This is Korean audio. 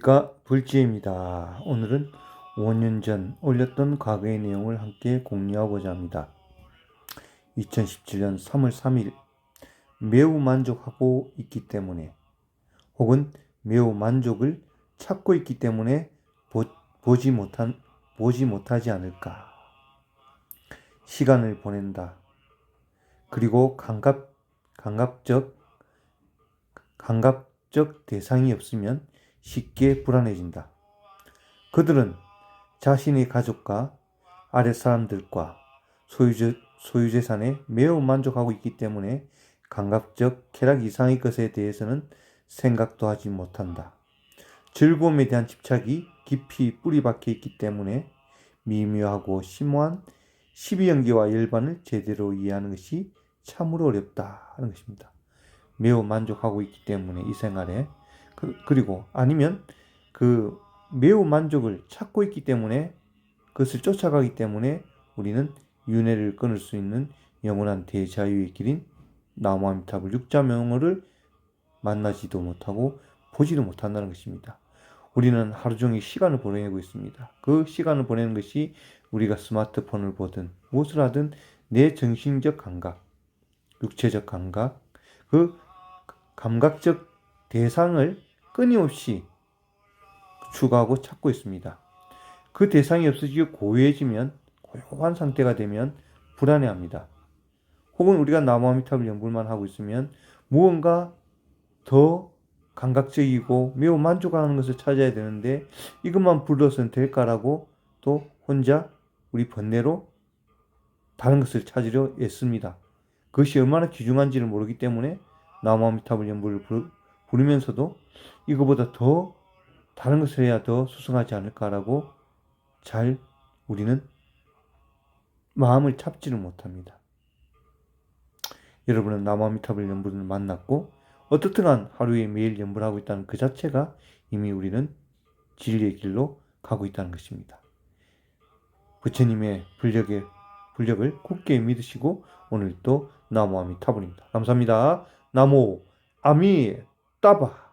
안녕하십니까 불지입니다. 오늘은 5년 전 올렸던 과거의 내용을 함께 공유하고자 합니다. 2017년 3월 3일 매우 만족하고 있기 때문에 혹은 매우 만족을 찾고 있기 때문에 보, 보지 못한 보지 못하지 않을까. 시간을 보낸다. 그리고 감각 감각적 감각적 대상이 없으면 쉽게 불안해진다. 그들은 자신의 가족과 아랫사람들과 소유재, 소유재산에 매우 만족하고 있기 때문에 감각적 쾌락 이상의 것에 대해서는 생각도 하지 못한다. 즐거움에 대한 집착이 깊이 뿌리 박혀 있기 때문에 미묘하고 심오한 시비연기와 열반을 제대로 이해하는 것이 참으로 어렵다 하는 것입니다. 매우 만족하고 있기 때문에 이 생활에 그, 그리고 아니면 그 매우 만족을 찾고 있기 때문에 그것을 쫓아가기 때문에 우리는 윤회를 끊을 수 있는 영원한 대자유의 길인 나무아미타불 육자명어를 만나지도 못하고 보지도 못한다는 것입니다. 우리는 하루 종일 시간을 보내고 있습니다. 그 시간을 보내는 것이 우리가 스마트폰을 보든 무엇을 하든 내 정신적 감각, 육체적 감각, 그 감각적 대상을 끊임없이 추구하고 찾고 있습니다. 그 대상이 없어지고 고요해지면 고요한 상태가 되면 불안해합니다. 혹은 우리가 나무아미탑을 연불만 하고 있으면 무언가 더 감각적이고 매우 만족하는 것을 찾아야 되는데 이것만 불러서는 될까라고 또 혼자 우리 번뇌로 다른 것을 찾으려 애씁니다. 그것이 얼마나 귀중한지를 모르기 때문에 나무아미탑을 연불을 부르면서도 이거보다 더 다른 것을 해야 더 수승하지 않을까라고 잘 우리는 마음을 잡지를 못합니다. 여러분은 나무아미탑을 연불을 만났고 어떻든 한 하루에 매일 연불 하고 있다는 그 자체가 이미 우리는 진리의 길로 가고 있다는 것입니다. 부처님의 불력에, 불력을 굳게 믿으시고 오늘 또 나무 아미타불입니다. 감사합니다. 나무 아미 따바